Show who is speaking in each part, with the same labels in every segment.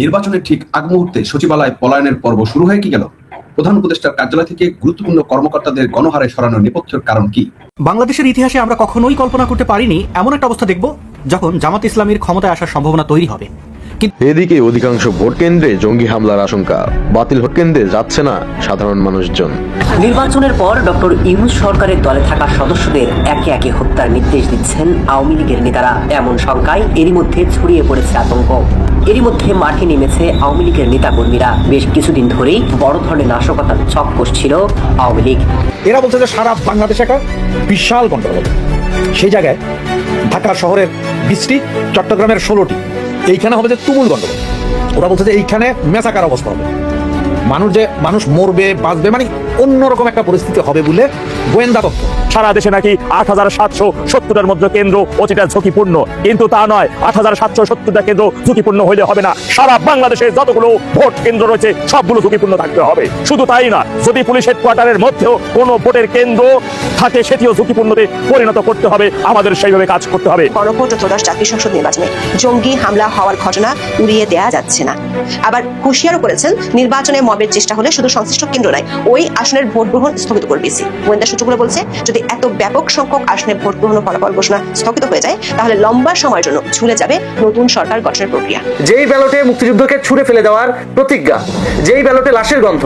Speaker 1: নির্বাচনের ঠিক আগ মুহূর্তে সচিবালয় পলায়নের পর্ব শুরু হয়ে কি গেল? প্রধান উপদেষ্টার কার্যালয় থেকে গুরুত্বপূর্ণ কর্মকর্তাদের গণহারে সরানোর নেপথ্যের কারণ কি?
Speaker 2: বাংলাদেশের ইতিহাসে আমরা কখনোই কল্পনা করতে পারিনি, এমন একটা অবস্থা দেখব যখন জামাত ইসলামীর ক্ষমতায় আসার সম্ভাবনা তৈরি হবে।
Speaker 3: এদিকে অধিকাংশ ভোট কেন্দ্রে জঙ্গি হামলার আশঙ্কা। বাতিল ভোট কেন্দ্রে যাচ্ছে না সাধারণ মানুষজন।
Speaker 4: নির্বাচনের পর ডক্টর ইউনুস সরকারের দলে থাকা সদস্যদের একে একে হত্যার নির্দেশ দিচ্ছেন আওয়ামী লীগের নেতারা। এমন শঙ্কায় এরই মধ্যে ছড়িয়ে পড়েছে আতঙ্ক। এরই মধ্যে মাঠে নেমেছে আওয়ামী লীগের নেতাকর্মীরা। বেশ কিছুদিন ধরেই বড় ধরনের নাশকতার ছক কষছিল আওয়ামী লীগ।
Speaker 5: এরা বলছে যে সারা বাংলাদেশে একটা বিশাল গন্ডগোল। সেই জায়গায় ঢাকা শহরের বিশটি চট্টগ্রামের ষোলোটি। এইখানে হবে যে তুমুল গন্ডগোল। ওরা বলছে যে এইখানে মেসাকার অবস্থা হবে। মানুষ যে মানুষ মরবে, বাঁচবে মানে অন্যরকম একটা পরিস্থিতি হবে বলে গোয়েন্দা তথ্য।
Speaker 6: সারা দেশে নাকি আট হাজার সাতশো সত্তরটার মধ্যে কেন্দ্র অতিটা ঝুঁকিপূর্ণ। কিন্তু তা নয় আট হাজার সাতশো সত্তরটা কেন্দ্র ঝুঁকিপূর্ণ হইলে হবে না। সারা বাংলাদেশে যতগুলো ভোট কেন্দ্র রয়েছে সবগুলো ঝুঁকিপূর্ণ থাকতে হবে। শুধু তাই না যদি পুলিশ হেডকোয়ার্টারের মধ্যেও কোনো ভোটের কেন্দ্র থাকে সেটিও ঝুঁকিপূর্ণতে পরিণত করতে হবে। আমাদের সেইভাবে কাজ করতে হবে।
Speaker 7: গণভোট ও জাতীয় সংসদ নির্বাচনে জঙ্গি হামলা হওয়ার ঘটনা উড়িয়ে দেয়া যাচ্ছে না। আবার হুঁশিয়ারও করেছেন নির্বাচনে মবের চেষ্টা হলে শুধু সংশ্লিষ্ট কেন্দ্র নয় ওই আসনের ভোট গ্রহণ স্থগিত করবে বিসি গোয়েন্দা সূত্রগুলো বলছে যদি এত ব্যাপক সংখ্যক আসনে ভোট গ্রহণ ফলাফল ঘোষণা স্থগিত হয়ে যায় তাহলে লম্বা সময়ের জন্য ঝুলে যাবে নতুন সরকার গঠনের প্রক্রিয়া।
Speaker 8: যেই ব্যালটে মুক্তিযুদ্ধকে ছুড়ে ফেলে দেওয়ার প্রতিজ্ঞা যেই ব্যালটে লাশের গন্ধ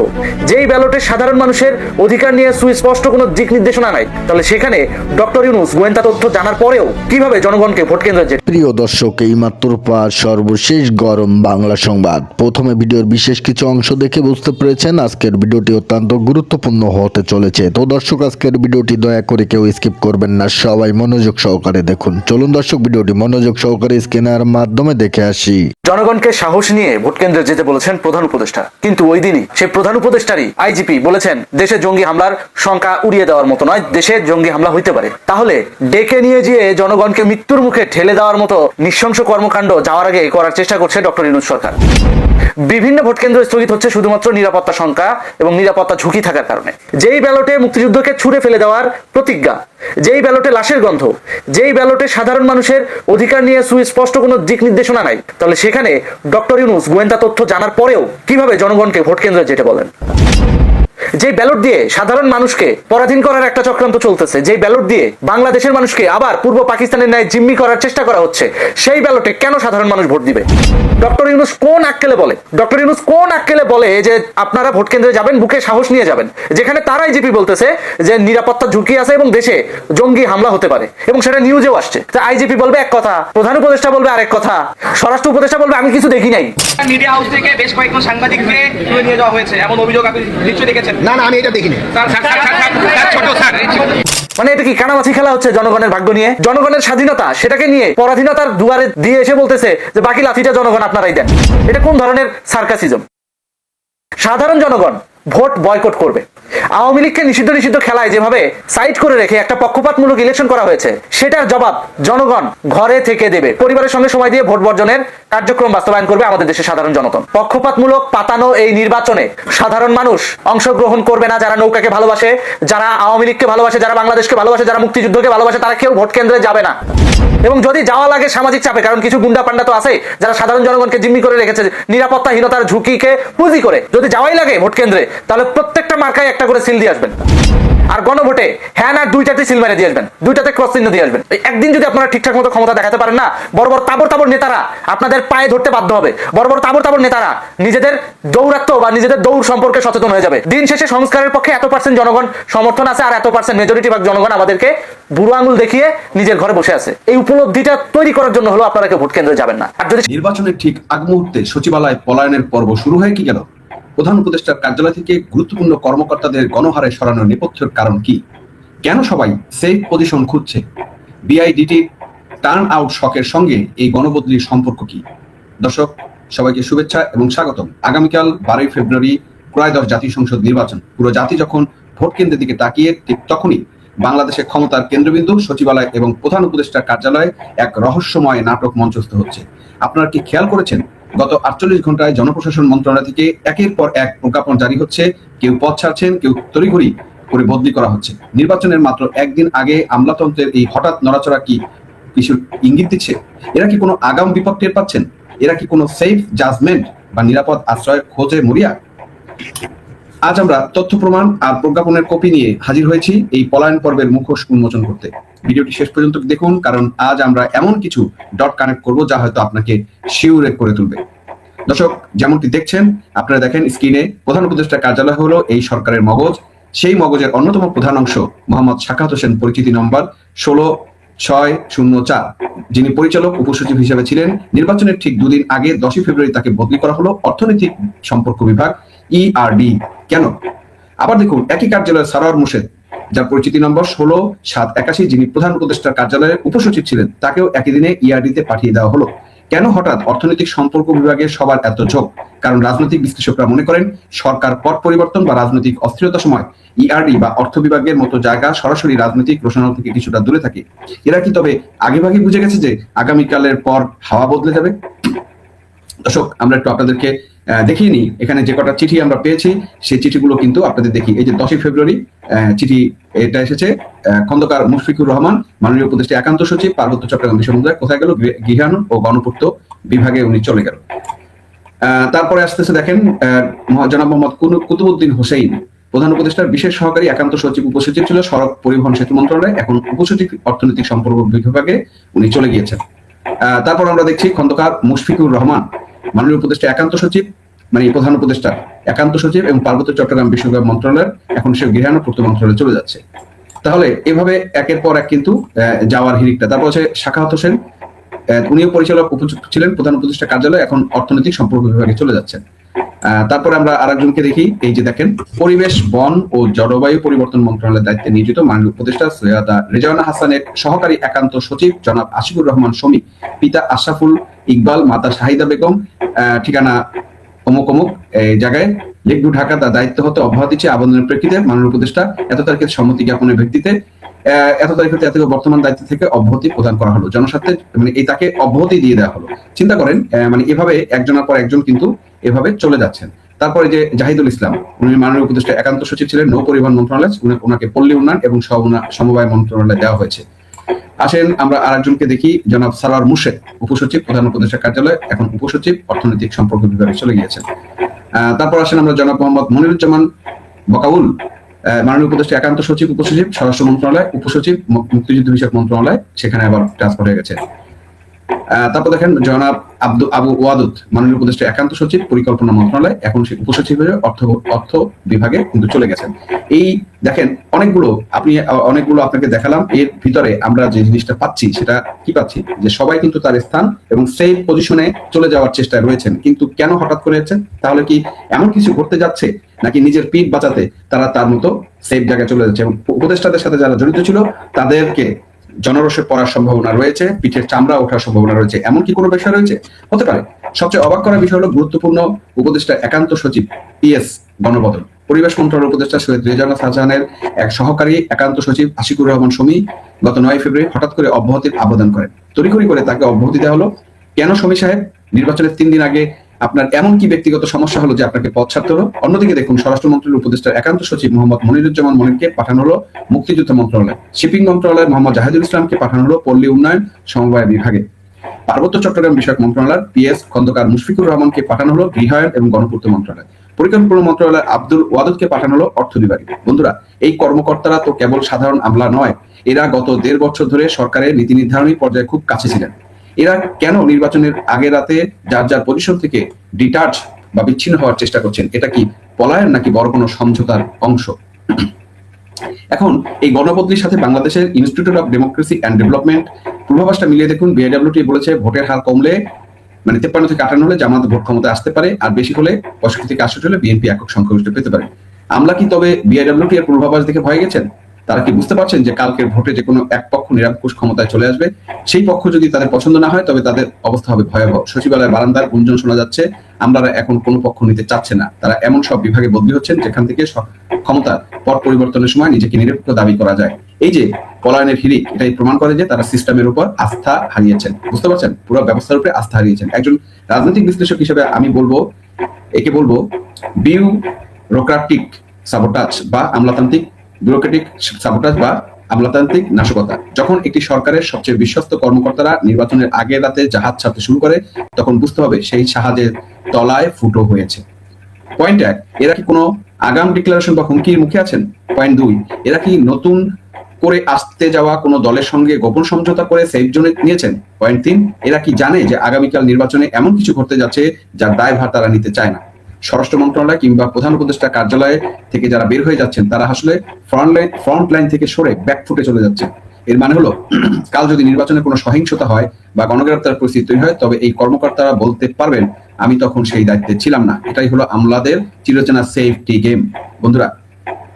Speaker 8: যেই ব্যালটে সাধারণ মানুষের অধিকার নিয়ে সুস্পষ্ট কোনো দিক নির্দেশনা নাই তাহলে সেখানে ডক্টর ইউনুস গোয়েন্দা তথ্য জানার পরেও কীভাবে জনগণকে ভোট কেন্দ্রে যেতে
Speaker 9: প্রিয় দর্শক এই মাত্র পাওয়া সর্বশেষ গরম বাংলা সংবাদ। প্রথমে ভিডিওর বিশেষ কিছু অংশ দেখে বুঝতে পেরেছেন আজকের ভিডিওটি অত্যন্ত গুরুত্বপূর্ণ হতে চলেছে। তো দর্শক, আজকের ভিডিওটি দয়া করে কেউ স্কিপ করবেন না, সবাই মনোযোগ সহকারে দেখুন। চলুন দর্শক, ভিডিওটি মনোযোগ সহকারে স্ক্যানার মাধ্যমে দেখে আসি।
Speaker 8: জনগণকে সাহস নিয়ে ভোট কেন্দ্রে যেতে বলেছেন প্রধান উপদেষ্টা। কিন্তু ওই দিনই সেই প্রধান উপদেষ্টারই আইজিপি বলেছেন, দেশে জঙ্গি হামলার সংখ্যা উড়িয়ে দেওয়ার মতো নয়, দেশে জঙ্গি হামলা হইতে পারে। তাহলে ডেকে নিয়ে গিয়ে জনগণকে মৃত্যুর মুখে ঠেলে দেওয়ার মতো নৃশংস কর্মকাণ্ড যাওয়ার আগে করার চেষ্টা করছে ডক্টর ইনুজ সরকার। বিভিন্ন ভোট কেন্দ্র স্থগিত হচ্ছে শুধুমাত্র নিরাপত্তা সংখ্যা এবং নিরাপত্তা ঝুঁকি থাকার কারণে। যেই ব্যালটে মুক্তিযুদ্ধকে ছুড়ে ফেলে দেওয়ার প্রতিজ্ঞা, যেই ব্যালটে লাশের গন্ধ, যেই ব্যালটে সাধারণ মানুষের অধিকার নিয়ে সুস্পষ্ট কোনো দিক নির্দেশনা নাই, তাহলে সেখানে ডক্টর ইউনুস গোয়েন্দা তথ্য জানার পরেও কীভাবে জনগণকে ভোট কেন্দ্রে যেতে বলেন? যে ব্যালট দিয়ে সাধারণ মানুষকে পরাধীন করার একটা চক্রান্ত চলতেছে যে ব্যালট দিয়ে বাংলাদেশের মানুষকে আবার পূর্ব পাকিস্তানের ন্যায় জিম্মি করার চেষ্টা করা হচ্ছে, সেই ব্যালটে কেন সাধারণ মানুষ ভোট দিবে? ডক্টর আক্কেলে বলে। ডক্টর ইউনুস কোন আক্কেলে বলে যে আপনারা ভোট কেন্দ্রে যাবেন বুকে সাহস নিয়ে যাবেন? যেখানে তারাই জিপি বলতেছে যে নিরাপত্তা ঝুঁকি আছে এবং দেশে জঙ্গি হামলা হতে পারে এবং সেটা নিউজেও আসছে। আইজিপি বলবে এক কথা প্রধান উপদেষ্টা বলবে আরেক কথা স্বরাষ্ট্র উপদেষ্টা বলবে আমি কিছু দেখি নাই।
Speaker 10: মিডিয়া হাউস থেকে বেশ কয়েকজন সাংবাদিককে তুলে নিয়ে যাওয়া হয়েছে এমন অভিযোগ আপনি নিশ্চয়ই দেখেছেন।
Speaker 5: না না আমি এটা দেখিনি।
Speaker 10: স্যার স্যার স্যার ছোট স্যার।
Speaker 8: মানে এটা কি কানামাছি খেলা হচ্ছে জনগণের ভাগ্য নিয়ে? জনগণের স্বাধীনতা, সেটাকে নিয়ে পরাধীনতার দুয়ারে দিয়ে এসে বলতেছে যে বাকি লাঠিটা জনগণ আপনারাই দেন। এটা কোন ধরনের সার্কাসিজম? সাধারণ জনগণ ভোট বয়কট করবে। আওয়ামী লীগকে নিষিদ্ধ নিষিদ্ধ খেলায় যেভাবে সাইড করে রেখে একটা পক্ষপাতমূলক ইলেকশন করা হয়েছে, সেটার জবাব জনগণ ঘরে থেকে দেবে। পরিবারের সঙ্গে সময় দিয়ে ভোট বর্জনের কার্যক্রম বাস্তবায়ন করবে আমাদের দেশের সাধারণ জনগণ। পক্ষপাতমূলক পাতানো এই নির্বাচনে সাধারণ মানুষ অংশগ্রহণ করবে না যারা নৌকাকে ভালোবাসে, যারা আওয়ামী লীগকে ভালোবাসে, যারা বাংলাদেশকে ভালোবাসে, যারা মুক্তিযুদ্ধকে ভালোবাসে, তারা কেউ ভোট কেন্দ্রে যাবে না। এবং যদি যাওয়া লাগে সামাজিক চাপে, কারণ কিছু গুন্ডা পান্ডা তো আছে যারা সাধারণ জনগণকে জিম্মি করে রেখেছে, নিরাপত্তাহীনতার ঝুঁকিকে পুঁজি করে। যদি যাওয়াই লাগে ভোট কেন্দ্রে, তাহলে প্রত্যেকটা মার্কায় একটা করে সিল দিয়ে আসবেন। আর গণভোটে হ্যাঁ না দুইটাতে সিল মেরে দিয়ে আসবেন, দুইটাতে ক্রস চিহ্ন দিয়ে আসবেন। একদিন যদি আপনারা ঠিকঠাক মতো ক্ষমতা দেখাতে পারেন না, বড় বড় তাবর তাবর নেতারা আপনাদের পায়ে ধরতে বাধ্য হবে। বড় বড় তাবর তাবর নেতারা নিজেদের দৌরাত্ম বা নিজেদের দৌড় সম্পর্কে সচেতন হয়ে যাবে। দিন শেষে সংস্কারের পক্ষে এত পার্সেন্ট জনগণ সমর্থন আছে আর এত পার্সেন্ট মেজরিটি ভাগ জনগণ আমাদেরকে বুড়ো আঙুল দেখিয়ে নিজের ঘরে বসে আছে। এই উপলব্ধিটা তৈরি করার জন্য হলো আপনারা ভোট কেন্দ্রে যাবেন না। আর যদি
Speaker 1: নির্বাচনের ঠিক আগ মুহূর্তে সচিবালয় পলায়নের পর্ব শুরু হয়ে কি গেল প্রধান উপদেষ্টার কার্যালয় থেকে গুরুত্বপূর্ণ কর্মকর্তাদের গণহারে সরানোর নেপথ্যের কারণ কি? কেন সবাই সেফ পজিশন খুঁজছে? বিআইডিটি টার্ন আউট শকের সঙ্গে এই গণবদলির সম্পর্ক কি? দর্শক, সবাইকে শুভেচ্ছা এবং স্বাগতম। আগামীকাল বারোই ফেব্রুয়ারি ক্রয়োদশ জাতীয় সংসদ নির্বাচন। পুরো জাতি যখন ভোট কেন্দ্রের দিকে তাকিয়ে ঠিক তখনই বাংলাদেশের ক্ষমতার কেন্দ্রবিন্দু, সচিবালয় এবং প্রধান উপদেষ্টার কার্যালয়ে এক রহস্যময় নাটক মঞ্চস্থ হচ্ছে। আপনারা কি খেয়াল করেছেন? গত আটচল্লিশ ঘন্টায় জনপ্রশাসন মন্ত্রণালয় থেকে একের পর এক প্রজ্ঞাপন জারি হচ্ছে। কেউ পথ ছাড়ছেন, কেউ তড়িঘড়ি করে বদলি করা হচ্ছে। নির্বাচনের মাত্র একদিন আগে আমলাতন্ত্রের এই হঠাৎ নড়াচড়া কি কিছু ইঙ্গিত দিচ্ছে? এরা কি কোনো আগাম বিপদ টের পাচ্ছেন? এরা কি কোনো সেফ জাজমেন্ট বা নিরাপদ আশ্রয় খোঁজে মরিয়া? আজ আমরা তথ্য প্রমাণ আর প্রজ্ঞাপনের কপি নিয়ে হাজির হয়েছি এই পলায়ন পর্বের মুখোশ উন্মোচন করতে। ভিডিওটি শেষ পর্যন্ত দেখুন, কারণ আজ আমরা এমন কিছু ডট কানেক্ট করব যা হয়তো আপনাকে শিউরে করে তুলবে। দর্শক, যেমনটি দেখছেন, আপনারা দেখেন স্ক্রিনে প্রধান উপদেষ্টা কার্যালয় হলো এই সরকারের মগজ। সেই মগজের অন্যতম প্রধান অংশ মোহাম্মদ শাখাত হোসেন, পরিচিতি নম্বর ষোলো ছয় শূন্য চার। যিনি পরিচালক, উপসচিব হিসেবে ছিলেন। নির্বাচনের ঠিক দুদিন আগে দশই ফেব্রুয়ারি তাকে বদলি করা হলো অর্থনৈতিক সম্পর্ক বিভাগ। ইআরডি কেন? আবার দেখুন, একই কার্যালয়ের সারোয়ার মুর্শেদ, যার পরিচিতি নম্বর ষোলো সাত একাশি, যিনি প্রধান উপদেষ্টার কার্যালয়ের উপসচিব ছিলেন, তাকেও একই দিনে ইআরডিতে পাঠিয়ে দেওয়া হলো। কেন হঠাৎ অর্থনৈতিক সম্পর্ক বিভাগে সবার এত ঝোঁক? কারণ রাজনৈতিক বিশ্লেষকরা মনে করেন, সরকার পট পরিবর্তন বা রাজনৈতিক অস্থিরতার সময় ইআরডি বা অর্থ বিভাগের মতো জায়গা সরাসরি রাজনৈতিক রোশনাল থেকে কিছুটা দূরে থাকে। এরা কি তবে আগেভাগে বুঝে গেছে যে আগামীকালের পর হাওয়া বদলে যাবে? দর্শক, আমরা একটু আপনাদেরকে দেখিয়ে নিই। এখানে যে কটা চিঠি আমরা পেয়েছি, সেই চিঠিগুলো কিন্তু আপনাদের দেখি এই যে দশই ফেব্রুয়ারি চিঠি এটা এসেছে খন্দকার মুশফিকুর রহমান, মাননীয় উপদেষ্টা একান্ত সচিব, পার্বত্য চট্টগ্রাম বিশ্ববিদ্যালয় কোথায় গেল? গৃহ- গৃহায়ন ও গণপূর্ত বিভাগে উনি চলে গেল। তারপরে আসতেছে দেখেন জনাব মোহাম্মদ কুতুবুদ্দিন হোসেইন, প্রধান উপদেষ্টার বিশেষ সহকারী, একান্ত সচিব, উপসচিব ছিল সড়ক পরিবহন সেতু মন্ত্রণালয়, এখন উপসচিব অর্থনৈতিক সম্পর্ক বিভাগে উনি চলে গিয়েছেন। তারপর আমরা দেখছি খন্দকার মুশফিকুর রহমান মাননীয় উপদেষ্টা একান্ত সচিব মানে এই প্রধান উপদেষ্টা একান্ত সচিব এবং পার্বত্য চট্টগ্রাম বিশ্ববিদ্যালয় মন্ত্রণালয়ের এখন সে গৃহায়ন পূর্ত মন্ত্রণালয়ে চলে যাচ্ছে। তাহলে এভাবে একের পর এক কিন্তু যাওয়ার হিরিকটা তারপর হচ্ছে শাখাহত হোসেন উনিও পরিচালক, উপযুক্ত ছিলেন, প্রধান উপদেষ্টা কার্যালয়, এখন অর্থনৈতিক সম্পর্ক বিভাগে চলে যাচ্ছেন। তারপরে আমরা আরেকজনকে দেখি, এই যে দেখেন, পরিবেশ, বন ও জলবায়ু পরিবর্তন মন্ত্রণালয়ের দায়িত্বে নিয়োজিত মাননীয় উপদেষ্টা সৈয়দা রেজাওয়ানা হাসানের সহকারী একান্ত সচিব জনাব আশিকুর রহমান শমী পিতা আশরাফুল ইকবাল, মাতা শাহিদা বেগম ঠিকানা অমুক অমুক, এই জায়গায় লেকভু ঢাকা তার দায়িত্ব হতে অব্যাহতি দিচ্ছে আবেদনের প্রেক্ষিতে মাননীয় উপদেষ্টা। এত তারিখের সম্মতি জ্ঞাপনের ভিত্তিতে এত তারিখ হতে এত বর্তমান দায়িত্ব থেকে অব্যাহতি প্রদান করা হলো। জনস্বার্থে মানে এই তাকে অব্যাহতি দিয়ে দেওয়া হলো। চিন্তা করেন মানে এভাবে একজনের পর একজন কিন্তু এভাবে চলে যাচ্ছেন। তারপরে যে জাহিদুল ইসলাম, উনি মাননীয় উপদেষ্টা একান্ত সচিব ছিলেন, নৌ পরিবহন মন্ত্রণালয় উনি- ওনাকে পল্লী উন্নয়ন এবং সমবায় মন্ত্রণালয় দেওয়া হয়েছে। আসেন, আমরা আরেকজনকে দেখি, জনাব সালার মুর্শেদ, উপসচিব, প্রধান উপদেষ্টা কার্যালয়, এখন উপসচিব, অর্থনৈতিক সম্পর্ক বিভাগে চলে গিয়েছেন। তারপর আসেন আমরা জনাব মোহাম্মদ মনিরুজ্জামান বকাউল মাননীয় উপদেষ্টা একান্ত সচিব, উপসচিব, স্বরাষ্ট্র মন্ত্রণালয়, উপসচিব, মুক্তিযুদ্ধ বিষয়ক মন্ত্রণালয়, সেখানে আবার ট্রান্সফার হয়ে গেছে। তারপর দেখেন জনাব আব্দু আবু ওয়াদুদ, মাননীয় উপদেষ্টা, একান্ত সচিব, পরিকল্পনা মন্ত্রণালয়, এখন সে উপসচিব হয়ে অর্থ অর্থ বিভাগে কিন্তু চলে গেছেন। এই দেখেন, অনেকগুলো আপনি, অনেকগুলো আপনাকে দেখালাম, এর ভিতরে আমরা যে জিনিসটা পাচ্ছি, সেটা কি পাচ্ছি? যে সবাই কিন্তু তার স্থান এবং সেই পজিশনে চলে যাওয়ার চেষ্টায় রয়েছেন। কিন্তু কেন হঠাৎ করে যাচ্ছেন তাহলে কি এমন কিছু ঘটতে যাচ্ছে, নাকি নিজের পিঠ বাঁচাতে তারা তার মতো সেফ জায়গায় চলে যাচ্ছে? এবং উপদেষ্টাদের সাথে যারা জড়িত ছিল, তাদেরকে জনরসে পড়ার সম্ভাবনা রয়েছে, পিঠের চামড়া ওঠার সম্ভাবনা রয়েছে এমন কি কোনো বিষয় রয়েছে? হতে পারে। সবচেয়ে অবাক করা বিষয় হলো গুরুত্বপূর্ণ উপদেষ্টা একান্ত সচিব পিএস গণবদল পরিবেশ মন্ত্রণালয়ের উপদেষ্টা সৈয়দ রেজানা শাহজাহানের এক সহকারী একান্ত সচিব আশিকুর রহমান সমী গত নয় ফেব্রুয়ারি হঠাৎ করে অব্যাহতির আবেদন করেন। তড়িঘড়ি করে তাকে অব্যাহতি দেওয়া হলো। কেন সমী সাহেব? নির্বাচনের তিন দিন আগে আপনার এমন কি ব্যক্তিগত সমস্যা হলো যে আপনাকে পদ ছাড়তে হলো? অন্যদিকে দেখুন, স্বরাষ্ট্রমন্ত্রীর উপদেষ্টার একান্ত সচিব মোহাম্মদ মনিরুজ্জামান মনিরকে পাঠানো হলো মুক্তিযুদ্ধ মন্ত্রণালয়। শিপিং মন্ত্রণালয় মোহাম্মদ জাহিদুল ইসলামকে পাঠানো হলো পল্লী উন্নয়ন সমবায় বিভাগে। পার্বত্য চট্টগ্রাম বিষয়ক মন্ত্রণালয় পিএস খন্দকার মুশফিকুর রহমানকে পাঠানো হলো গৃহায়ন এবং গণপূর্ত মন্ত্রণালয়। পরিকল্পনা মন্ত্রণালয় আব্দুল ওয়াদুদকে পাঠানো হলো অর্থ বিভাগে। বন্ধুরা, এই কর্মকর্তারা তো কেবল সাধারণ আমলা নয়, এরা গত দেড় বছর ধরে সরকারের নীতি নির্ধারণী পর্যায়ে খুব কাছে ছিলেন। এরা কেন নির্বাচনের আগে রাতে যার যার পজিশন থেকে ডিটাচ বা বিচ্ছিন্ন হওয়ার চেষ্টা করছেন, এটা কি পলায়ন নাকি বড় কোনো সমঝোতার অংশ? এখন এই গণবদলির সাথে বাংলাদেশের institute of democracy and development পূর্বাভাসটা মিলিয়ে দেখুন বিআইডব্লিউটি বলেছে ভোটের হার কমলে মানে তেপ্পান্ন থেকে আটান্ন হলে জামাত ভোট ক্ষমতায় আসতে পারে, আর বেশি হলে পঁয়ষট্টি থেকে আটষট্টি হলে বিএনপি একক সংখ্যাগরিষ্ঠ পেতে পারে। আমরা কি তবে বিআইডব্লিউটি এর পূর্বাভাস দেখে ভয় গেছেন? তারা কি বুঝতে পারছেন যে কালকের ভোটে যে কোনো এক পক্ষ নিরঙ্কুশ ক্ষমতায় চলে আসবে? সেই পক্ষ যদি তাদের পছন্দ না হয়, তবে তাদের অবস্থা হবে ভয়াবহ। সচিবালয় বারান্দার গুঞ্জন শোনা যাচ্ছে আমরা এখন কোনো পক্ষ নিতে চাচ্ছে না। তারা এমন সব বিভাগে বদলি হচ্ছেন যেখান থেকে ক্ষমতা পট পরিবর্তনের সময় নিজেকে নিরপেক্ষ দাবি করা যায়। এই যে পলায়নের হিরিক এটাই প্রমাণ করে যে তারা সিস্টেমের উপর আস্থা হারিয়েছেন। বুঝতে পারছেন? পুরো ব্যবস্থার উপরে আস্থা হারিয়েছেন। একজন রাজনৈতিক বিশ্লেষক হিসেবে আমি বলব, একে বলব বিউ বিউরোক্রাটিক সাবোটাজ বা আমলাতান্ত্রিক ব্যুরোক্রেটিক সাবোটাজ বা আমলাতান্ত্রিক নাশকতা। যখন একটি সরকারের সবচেয়ে বিশ্বস্ত কর্মকর্তারা নির্বাচনের আগে রাতে জাহাজ ছাড়তে শুরু করে, তখন বুঝতে হবে সেই জাহাজের তলায় ফুটো হয়েছে। পয়েন্ট এক, এরা কি কোনো আগাম ডিক্লারেশন বা হুমকির মুখে আছেন? পয়েন্ট দুই, এরা কি নতুন করে আসতে যাওয়া কোনো দলের সঙ্গে গোপন সমঝোতা করে সেফ জোনে নিয়েছেন? পয়েন্ট তিন, এরা কি জানে যে আগামীকাল নির্বাচনে এমন কিছু ঘটতে যাচ্ছে যার দায়ভার তারা নিতে চায় না? স্বরাষ্ট্র মন্ত্রণালয় কিংবা প্রধান উপদেষ্টা কার্যালয়ে থেকে যারা বের হয়ে যাচ্ছেন, তারা আসলে ফ্রন্ট লাইন ফ্রন্ট লাইন থেকে সরে ব্যাকফুটে চলে যাচ্ছে। এর মানে হলো, কাল যদি নির্বাচনে কোনো সহিংসতা হয় বা গণগ্রেপ্তার পরিস্থিতি তৈরি হয়, তবে এই কর্মকর্তারা বলতে পারবেন, আমি তখন সেই দায়িত্বে ছিলাম না। এটাই হলো আমলাদের, চিরচেনা সেফটি গেম বন্ধুরা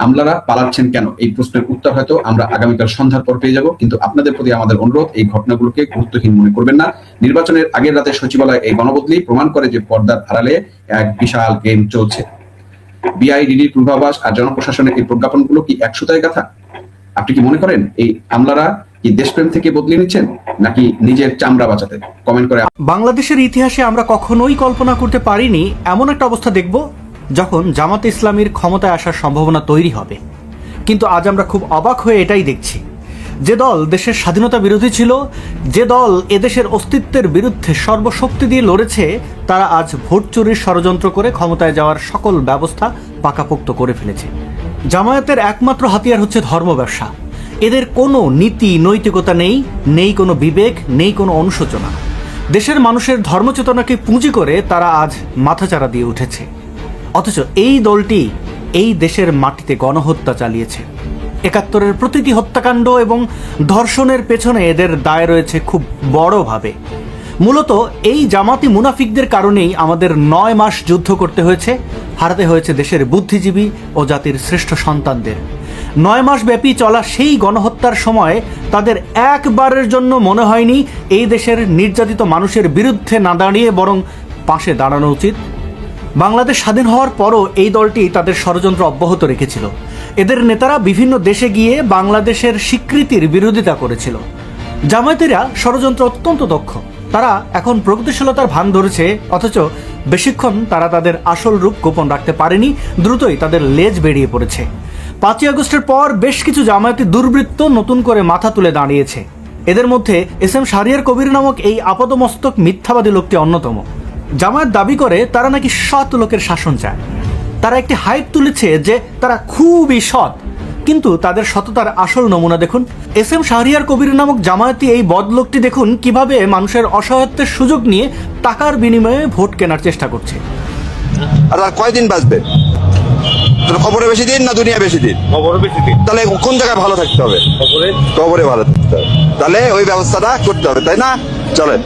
Speaker 1: আমলারা পালাচ্ছেন কেন? এই প্রশ্নের উত্তর হয়তো আমরা আগামীকাল সন্ধ্যার পর পেয়ে যাব, কিন্তু আপনাদের প্রতি আমাদের অনুরোধ, এই ঘটনাগুলোকে গুরুত্বহীন মনে করবেন না। নির্বাচনের আগের রাতে সচিবালয় এই গণবদলি প্রমাণ করে যে পর্দার আড়ালে এক বিশাল গেম চলছে। বিআইডিডির পূর্বাভাস আর জনপ্রশাসনের এই প্রজ্ঞাপনগুলো কি একশোতায় কথা আপনি কি মনে করেন এই আমলারা কি দেশপ্রেম থেকে বদলে নিচ্ছেন, নাকি নিজের চামড়া বাঁচাতে? কমেন্ট করে
Speaker 2: বাংলাদেশের ইতিহাসে আমরা কখনোই কল্পনা করতে পারিনি, এমন একটা অবস্থা দেখব যখন জামাত ইসলামীর ক্ষমতায় আসার সম্ভাবনা তৈরি হবে। কিন্তু আজ আমরা খুব অবাক হয়ে এটাই দেখছি। যে দল দেশের স্বাধীনতা বিরোধী ছিল, যে দল এদেশের অস্তিত্বের বিরুদ্ধে সর্বশক্তি দিয়ে লড়েছে, তারা আজ ভোট চুরির ষড়যন্ত্র করে ক্ষমতায় যাওয়ার সকল ব্যবস্থা পাকাপোক্ত করে ফেলেছে। জামায়াতের একমাত্র হাতিয়ার হচ্ছে ধর্ম ব্যবসা। এদের কোনো নীতি, নৈতিকতা নেই নেই কোনো বিবেক, নেই কোনো অনুশোচনা। দেশের মানুষের ধর্মচেতনাকে পুঁজি করে তারা আজ মাথাচাড়া দিয়ে উঠেছে। অথচ এই দলটি এই দেশের মাটিতে গণহত্যা চালিয়েছে। একাত্তরের প্রতিটি হত্যাকাণ্ড এবং ধর্ষণের পেছনে এদের দায় রয়েছে খুব বড়ভাবে। মূলত এই জামাতি মুনাফিকদের কারণেই আমাদের নয় মাস যুদ্ধ করতে হয়েছে। হারাতে হয়েছে দেশের বুদ্ধিজীবী ও জাতির শ্রেষ্ঠ সন্তানদের। নয় মাস ব্যাপী চলা সেই গণহত্যার সময় তাদের একবারের জন্য মনে হয়নি এই দেশের নির্যাতিত মানুষের বিরুদ্ধে না দাঁড়িয়ে বরং পাশে দাঁড়ানো উচিত। বাংলাদেশ স্বাধীন হওয়ার পরও এই দলটি তাদের ষড়যন্ত্র অব্যাহত রেখেছিল। এদের নেতারা বিভিন্ন দেশে গিয়ে বাংলাদেশের স্বীকৃতির বিরোধিতা করেছিল। জামায়াতিরা ষড়যন্ত্র অত্যন্ত দক্ষ। তারা এখন প্রগতিশীলতার ভান ধরেছে, অথচ বেশিক্ষণ তারা তাদের আসল রূপ গোপন রাখতে পারেনি, দ্রুতই তাদের লেজ বেরিয়ে পড়েছে। পাঁচই আগস্টের পর বেশ কিছু জামায়াতি দুর্বৃত্ত নতুন করে মাথা তুলে দাঁড়িয়েছে। এদের মধ্যে এস এম শারিয়ার কবির নামক এই আপাদমস্তক মিথ্যাবাদী লোকটি অন্যতম। জামায়াত দাবি করে তারা নাকি সৎ লোকের শাসন চায়। তারা একটি হাইপ তুলেছে যে তারা খুবই সৎ। কিন্তু তাদের সততার আসল নমুনা দেখুন। এস এম শাহরিয়ার কবির নামক জামায়াতি এই বদলোকটি দেখুন কীভাবে মানুষের অসহায়ত্বের সুযোগ নিয়ে টাকার বিনিময়ে ভোট কেনার চেষ্টা করছে।
Speaker 11: আর আর কয়দিন বাঁচবে? তাহলে খবরে বেশি দিন না দুনিয়া বেশি দিন?
Speaker 6: খবর বেশি দিন।
Speaker 11: তাহলে কোন জায়গায় ভালো থাকতে হবে?
Speaker 6: খবরে?
Speaker 11: কবরে ভালো থাকতে হবে। তাহলে ওই ব্যবস্থাটা করতে হবে তাই না? চলেন।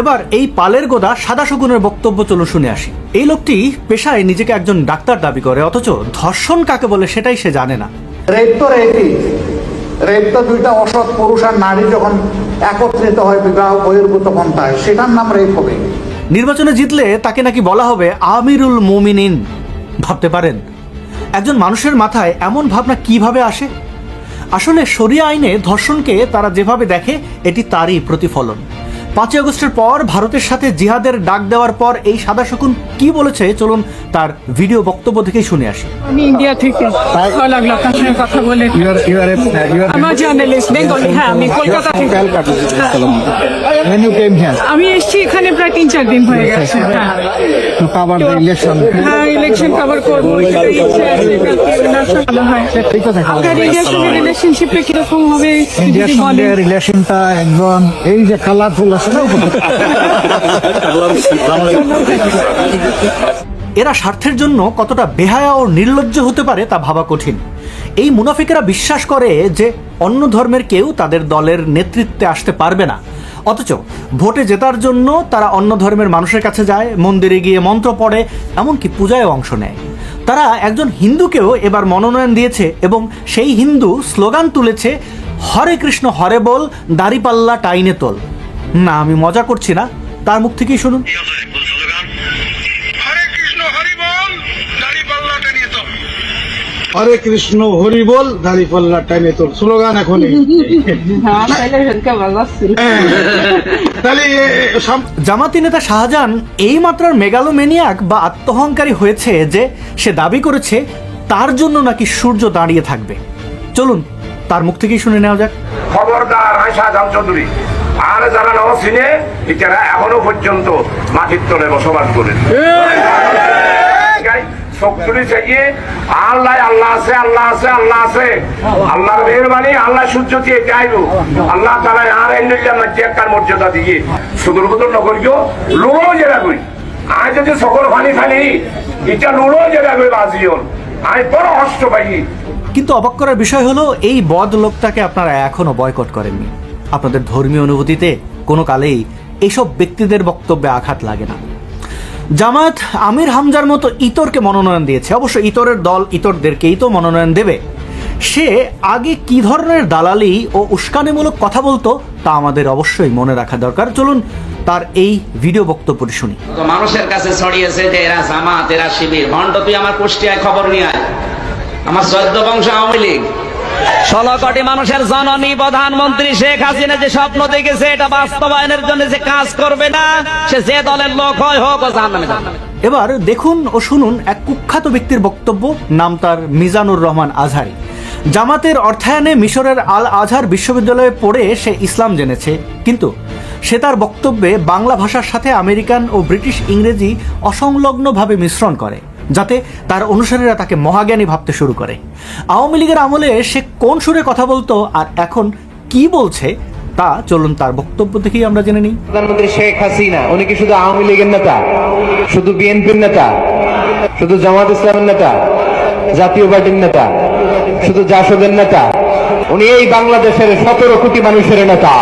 Speaker 2: এবার এই পালের গোদা সাদা শকুনের বক্তব্য চলুন শুনে আসি। এই লোকটি পেশায় নিজেকে একজন ডাক্তার দাবি করে অথচ ধর্ষণ কাকে বলে সেটাই সে জানে না।
Speaker 12: রেপ তো রেপই। রেপ তো দুইটা অসৎ পুরুষ আর নারী যখন একত্রিত হয় বিবাহ বহির্ভূত পন্থায় সেটার নাম রেপ হবে।
Speaker 2: নির্বাচনে জিতলে তাকে নাকি বলা হবে আমিরুল মুমিনিন। ভাবতে পারেন একজন মানুষের মাথায় এমন ভাবনা কীভাবে আসে? আসলে সরিয়া আইনে ধর্ষণকে তারা যেভাবে দেখে এটি তারই প্রতিফলন। পাঁচই আগস্টের পর ভারতের সাথে জিহাদের ডাক দেওয়ার পর এই সাদা শকুন কি বলেছে চলুন তার ভিডিও বক্তব্য থেকে শুনে আসি।
Speaker 13: আমি ইন্ডিয়া থেকে ভালো লাগল আপনার সঙ্গে কথা বলে। আমার জার্নালিস্ট বেঙ্গলি হ্যাঁ আমি কলকাতা থেকে। আমি এসেছি এখানে প্রায় তিন চার দিন হয়ে গেছে হ্যাঁ। হ্যাঁ ইলেকশন কভার করব আছে কালকে ওনার সাথে ভালো ইন্ডিয়ার সঙ্গে রিলেশনশিপে কীরকম হবে
Speaker 12: রিলেশনটা একদম এই যে কালারফুল
Speaker 2: এরা স্বার্থের জন্য কতটা বেহায়া ও নির্লজ্জ হতে পারে তা ভাবা কঠিন। এই মুনাফিকেরা বিশ্বাস করে যে অন্য ধর্মের কেউ তাদের দলের নেতৃত্বে আসতে পারবে না। অথচ ভোটে জেতার জন্য তারা অন্য ধর্মের মানুষের কাছে যায়, মন্দিরে গিয়ে মন্ত্র পড়ে, এমনকি পূজায় অংশ নেয়। তারা একজন হিন্দুকেও এবার মনোনয়ন দিয়েছে এবং সেই হিন্দু স্লোগান তুলেছে, হরে কৃষ্ণ, হরে বল, দাড়িপাল্লা, টাইনে তোল। না আমি মজা করছি না। তার মুখ থেকেই শুনুন।
Speaker 12: হরে কৃষ্ণ হরি বল দাড়ি পাল্লা টাইমে তোর স্লোগান এখন সাম-
Speaker 2: জামাতি নেতা শাহজাহান এই মাত্রার মেগালোমেনিয়াক বা আত্মহংকারী হয়েছে যে সে দাবি করেছে তার জন্য নাকি সূর্য দাঁড়িয়ে থাকবে। চলুন তার মুখ থেকেই শুনে নেওয়া যাক।
Speaker 6: খবরদার শাহজাহান চৌধুরী আর যারা নাও চিনে এটারা এখনও পর্যন্ত মাটির তলে বসবাস করে। আমি বড় পাই
Speaker 2: কিন্তু অবাক করার বিষয় হলো, এই বদ লোকটাকে আপনারা এখনও বয়কট করেননি। আপনাদের ধর্মীয় অনুভূতিতে কোনো কালেই এসব ব্যক্তিদের বক্তব্যে আঘাত লাগে না। জামায়াত আমির হামজার মতো ইতরকে মনোনয়ন দিয়েছে। অবশ্য ইতরের দল ইতরদেরকেই তো মনোনয়ন দেবে। সে আগে কি ধরনের দালালি ও উস্কানিমূলক কথা বলতো তা আমাদের অবশ্যই মনে রাখা দরকার। চলুন তার এই ভিডিও বক্তব্যটি শুনি।
Speaker 10: মানুষের কাছে ছড়িয়েছে যে এরা জামাত, এরা শিবির। ভণ্ড, তুই আমার কুষ্টিয়ায় খবর নিয়ে আয়। আমার চোদ্দ বংশ আওয়ামী লীগ। ষোলো কোটি মানুষের জননী প্রধানমন্ত্রী শেখ হাসিনা যে স্বপ্ন দেখেছে, এটা বাস্তবায়নের জন্য যে কাজ করবে না, সে যে দলের লোক হয় হোক
Speaker 2: এবার দেখুন ও শুনুন এক কুখ্যাত ব্যক্তির বক্তব্য, নাম তার মিজানুর রহমান আজহারি। জামাতের অর্থায়নে মিশরের আল আজহার বিশ্ববিদ্যালয়ে পড়ে সে ইসলাম জেনেছে, কিন্তু সে তার বক্তব্যে বাংলা ভাষার সাথে আমেরিকান ও ব্রিটিশ ইংরেজি অসংলগ্নভাবে মিশ্রণ করে। যাতে তার অনুসারীরা তাকে মহাজ্ঞানী ভাবতে শুরু করে। আওয়ামী লীগের আমলে সে কোন সুরে কথা বলতো আর এখন কি বলছে তা চলুন তার বক্তব্য থেকেই আমরা জেনে নিই।
Speaker 8: প্রধানমন্ত্রী শেখ হাসিনা উনি কি শুধু আওয়ামী লীগের নেতা? শুধু বিএনপির নেতা? শুধু জামাত ইসলামের নেতা? জাতীয় পার্টির নেতা? শুধু জাসদের নেতা? উনি এই বাংলাদেশের সতেরো কোটি মানুষের নেতা।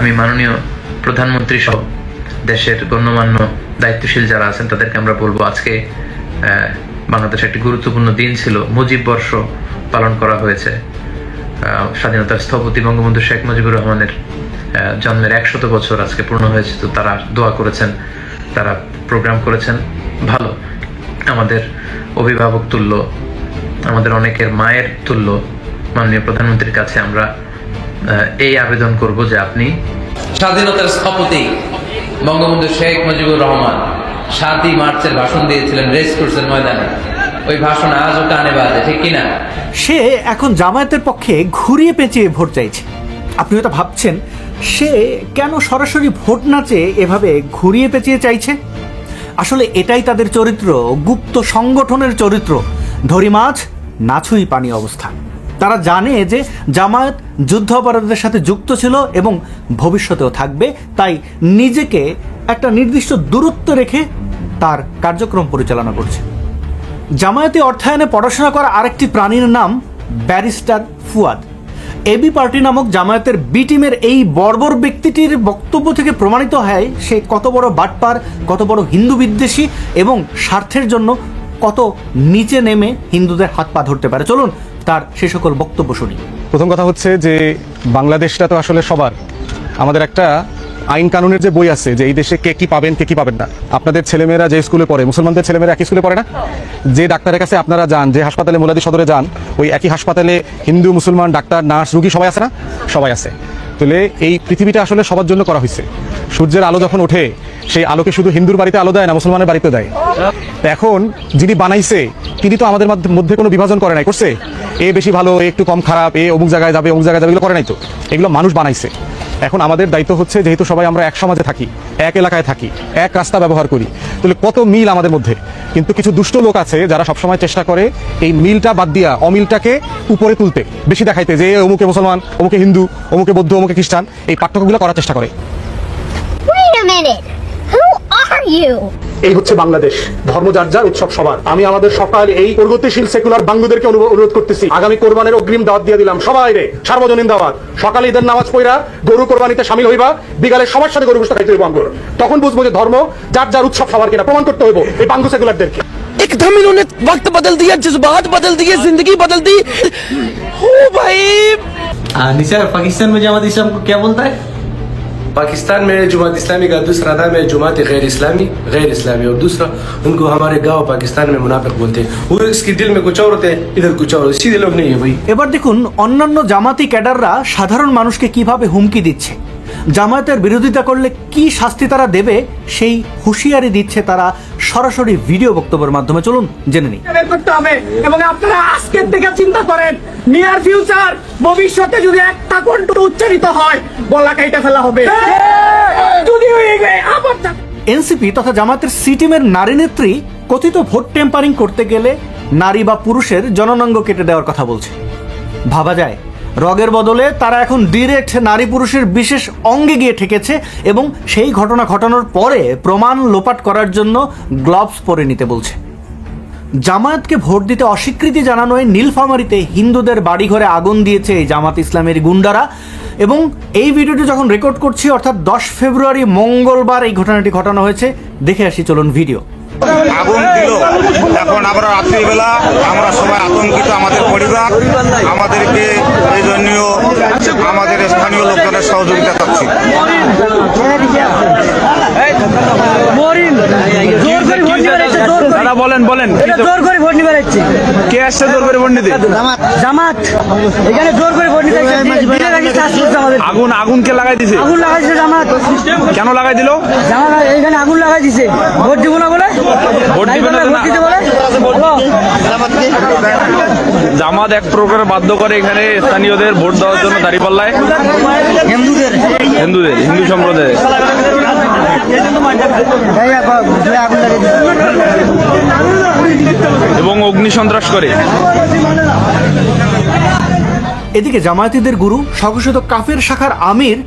Speaker 14: আমি মাননীয় প্রধানমন্ত্রী সহ দেশের গণ্যমান্য দায়িত্বশীল যারা আছেন, তাদেরকে আমরা বলব আজকে বাংলাদেশে একটি গুরুত্বপূর্ণ দিন ছিল, মুজিব বর্ষ পালন করা হয়েছে। স্বাধীনতার স্থপতি বঙ্গবন্ধু শেখ মুজিবুর রহমানের জন্মের একশত বছর আজকে পূর্ণ হয়েছে, তো তারা দোয়া করেছেন, তারা প্রোগ্রাম করেছেন, ভালো। আমাদের অভিভাবক তুল্য, আমাদের অনেকের মায়ের তুল্য, মাননীয় প্রধানমন্ত্রীর কাছে আমরা এই আবেদন করব যে আপনি
Speaker 10: স্বাধীনতার স্থপতি বঙ্গবন্ধু শেখ মুজিবুর রহমান সাতই মার্চের ভাষণ দিয়েছিলেন রেস কোর্সের ময়দানে। ওই ভাষণ আজও কানে বাজে, ঠিক কিনা?
Speaker 2: সে এখন জামায়াতের পক্ষে ঘুরিয়ে পেঁচিয়ে ভোট চাইছে। আপনি হয়তো ভাবছেন, সে কেন সরাসরি ভোট না চেয়ে এভাবে ঘুরিয়ে পেঁচিয়ে চাইছে? আসলে এটাই তাদের চরিত্র, গুপ্ত সংগঠনের চরিত্র। ধরি মাছ নাছুই পানি অবস্থা তারা জানে যে জামায়াত যুদ্ধ অপরাধের সাথে যুক্ত ছিল এবং ভবিষ্যতেও থাকবে, তাই নিজেকে একটা নির্দিষ্ট দূরত্ব রেখে তার কার্যক্রম পরিচালনা করছে। জামায়াতি অর্থায়নে পড়াশোনা করা আরেকটি প্রাণীর নাম ব্যারিস্টার ফুয়াদ। এবি পার্টি নামক জামায়াতের বি টিমের এই বর্বর ব্যক্তিটির বক্তব্য থেকে প্রমাণিত হয় সে কত বড় বাটপার, কত বড় হিন্দু বিদ্বেষী এবং স্বার্থের জন্য কত নিচে নেমে হিন্দুদের হাত পা ধরতে পারে। চলুন তার সে সকল বক্তব্য শুনি।
Speaker 5: প্রথম কথা হচ্ছে যে বাংলাদেশটা তো আসলে সবার। আমাদের একটা আইন কানুনের যে বই আছে যে এই দেশে কে কি পাবেন, কে কি পাবেন না। আপনাদের ছেলেমেয়েরা যে স্কুলে পড়ে, মুসলমানদের ছেলেমেয়েরা একই স্কুলে পড়ে না? যে ডাক্তারের কাছে আপনারা যান, যে হাসপাতালে মোলাদি সদরে যান, ওই একই হাসপাতালে হিন্দু, মুসলমান, ডাক্তার, নার্স, রুগী সবাই আছে না? সবাই আছে। তাহলে এই পৃথিবীটা আসলে সবার জন্য করা হয়েছে। সূর্যের আলো যখন ওঠে, সেই আলোকে শুধু হিন্দুর বাড়িতে আলো দেয় না, মুসলমানের বাড়িতে দেয়। এখন যিনি বানাইছে, তিনি তো আমাদের মধ্যে কোনো বিভাজন করে নাই, করছে? এ বেশি ভালো, এ একটু কম খারাপ, এ অমুক জায়গায় যাবে, অমুক জায়গায় যাবে, এগুলো করে নাই তো? এগুলো মানুষ বানাইছে। এখন আমাদের দায়িত্ব হচ্ছে, যেহেতু সবাই আমরা এক সমাজে থাকি, এক এলাকায় থাকি, এক রাস্তা ব্যবহার করি, তাহলে কত মিল আমাদের মধ্যে? কিন্তু কিছু দুষ্ট লোক আছে যারা সবসময় চেষ্টা করে এই মিলটা বাদ দিয়া অমিলটাকে উপরে তুলতে, বেশি দেখাইতে, যে অমুকে মুসলমান, অমুকে হিন্দু, অমুকে বৌদ্ধ, অমুকে খ্রিস্টান, এই পার্থক্যগুলো করার চেষ্টা করে।
Speaker 13: are you?
Speaker 5: এই হচ্ছে বাংলাদেশ ধর্ম যার যার উৎসব সবার আমি আমাদের সকাল এই প্রগতিশীল সেকুলার বাঙ্গুদেরকে অনুরো- অনুরোধ করতেছি আগামী কোরবানের অগ্রিম দাওয়াত দিয়ে দিলাম সবাই রে সার্বজনীন দাওয়াত সকালে ঈদের নামাজ পড়া গরু কোরবানিতে সামিল হইবা বিকালে সবার সাথে গরু গোষ্ঠ খাইতে হইব আঙ্গুর তখন বুঝবো যে ধর্ম যার যার উৎসব সবার কিনা প্রমাণ করতে হইব এই বাঙ্গু সেকুলারদেরকে
Speaker 10: एकदम इन्होंने वक्त बदल दिया जज्बात बदल दिए जिंदगी बदल दी ओ भाई
Speaker 8: निसार पाकिस्तान में जमात इस्लाम को क्या बोलता है
Speaker 10: पाकिस्तान में जुमात इस्लामी का दूसरा नाम है जुमात गैर इस्लामी गैर इस्लामी और दूसरा उनको हमारे गांव पाकिस्तान में मुनाफिक बोलते हैं वो इसके दिल में कुछ और होते हैं इधर कुछ और सीधे लोग नहीं है भाई
Speaker 2: এবার দেখুন অন্যান্য জামাতি ক্যাডাররা সাধারণ মানুষকে কিভাবে হুমকি দিচ্ছে জামায়াতের বিরোধিতা করলে কি শাস্তি তারা দেবে সেই হুঁশিয়ারি দিচ্ছে তারা। সরাসরি ভিডিও বক্তব্যের মাধ্যমে চলুন জেনে নিই।
Speaker 15: করতে হবে এবং আপনারা আজকের থেকে চিন্তা করেন নিয়ার ফিউচার ভবিষ্যতে যদি একটা কণ্ঠ উচ্চারিত হয় বলা কাইটা ফেলা হবে। যদি হয়ে আবার
Speaker 2: এনসিপি তথা জামাতের সি টিমের নারী নেত্রী কথিত ভোট টেম্পারিং করতে গেলে নারী বা পুরুষের জননাঙ্গ কেটে দেওয়ার কথা বলছে। ভাবা যায় রগের বদলে তারা এখন ডিরেক্ট নারী পুরুষের বিশেষ অঙ্গে গিয়ে ঠেকেছে এবং সেই ঘটনা ঘটানোর পরে প্রমাণ লোপাট করার জন্য গ্লাভস পরে নিতে বলছে। জামায়াতকে ভোট দিতে অস্বীকৃতি জানানোয় নীলফামারীতে হিন্দুদের বাড়িঘরে আগুন দিয়েছে এই জামাত ইসলামের গুন্ডারা এবং এই ভিডিওটি যখন রেকর্ড করছি, অর্থাৎ দশ ফেব্রুয়ারি মঙ্গলবার এই ঘটনাটি ঘটানো হয়েছে, দেখে আসি, চলুন ভিডিও।
Speaker 11: আগুন দিল। এখন আমরা রাত্রিবেলা আমরা সবাই আতঙ্কিত আমাদের পরিবার আমাদেরকে এই জন্য আমাদের স্থানীয় লোকজনের সহযোগিতা চাচ্ছি।
Speaker 16: দাদা বলেন বলেন।
Speaker 15: জোর করে ভোট নিবে যাচ্ছে
Speaker 16: কে আসছে তোর করে ভোট নিতে?
Speaker 15: জামাত এখানে জোর করে ভোট নিতে
Speaker 16: আগুন আগুন কে লাগাই দিছে।
Speaker 15: আগুন লাগাইছে জামাত।
Speaker 16: কেন লাগাই দিল?
Speaker 15: জামাত এখানে আগুন লাগাই দিছে। ভোট দিব না
Speaker 16: জামাত এক প্রকার বাধ্য করে এখানে স্থানীয়দের ভোট দেওয়ার জন্য দাঁড়িপাল্লায়
Speaker 15: হিন্দুদের।
Speaker 16: হিন্দুদের হিন্দু সম্প্রদায়ের। এবং অগ্নি সন্ত্রাস করে।
Speaker 2: এদিকে জামায়াতিদের গুরু স্বঘোষিত কাফের শাখার আমির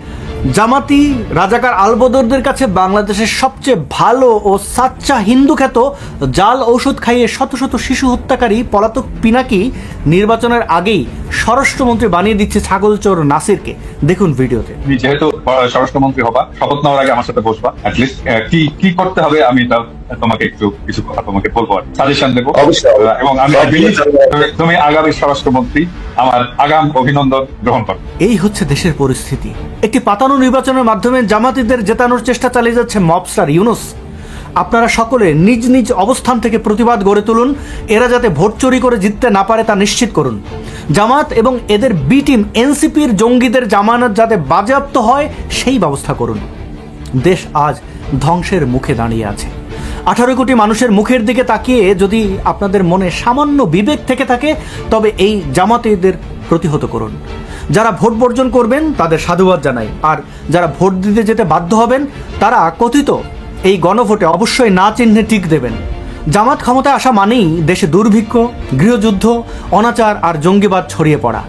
Speaker 2: জামাতি রাজাকার আলবদরদের কাছে বাংলাদেশের সবচেয়ে ভালো ও সাচ্চা হিন্দু খ্যাত জাল ঔষধ খাইয়ে শত শত শিশু হত্যাকারী পলাতক পিনাকি নির্বাচনের আগেই স্বরাষ্ট্রমন্ত্রী বানিয়ে দিচ্ছে ছাগল ছাগলচোর নাসিরকে। দেখুন ভিডিওতে।
Speaker 17: যেহেতু স্বরাষ্ট্রমন্ত্রী হবা, শপথ নেওয়ার আগে আমার সাথে বসবা কি কি করতে হবে আমি এটা তোমাকে একটু কিছু কথা তোমাকে বলব সাজেশন দেবো। এবং আমি তুমি আগামী স্বরাষ্ট্রমন্ত্রী আমার আগাম অভিনন্দন গ্রহণ করো।
Speaker 2: এই হচ্ছে দেশের পরিস্থিতি। একটি পাতানো নির্বাচনের মাধ্যমে জামাতিদের জেতানোর চেষ্টা চালিয়ে যাচ্ছে মবস্টার ইউনুস। আপনারা সকলে নিজ নিজ অবস্থান থেকে প্রতিবাদ গড়ে তুলুন এরা যাতে ভোট চুরি করে জিততে না পারে তা নিশ্চিত করুন। জামাত এবং এদের বি টিম এনসিপির জঙ্গিদের জামানত যাতে বাজেয়াপ্ত হয় সেই ব্যবস্থা করুন। দেশ আজ ধ্বংসের মুখে দাঁড়িয়ে আছে। আঠারো কোটি মানুষের মুখের দিকে তাকিয়ে যদি আপনাদের মনে সামান্য বিবেক থেকে থাকে, তবে এই জামাতেদের প্রতিহত করুন। যারা ভোট বর্জন করবেন, তাদের সাধুবাদ জানাই। আর যারা ভোট দিতে যেতে বাধ্য হবেন, তারা কথিত এই গণভোটে অবশ্যই না চিহ্নে টিক দেবেন। জামাত ক্ষমতায় আসা মানেই দেশে দুর্ভিক্ষ, গৃহযুদ্ধ, অনাচার আর জঙ্গিবাদ ছড়িয়ে পড়া।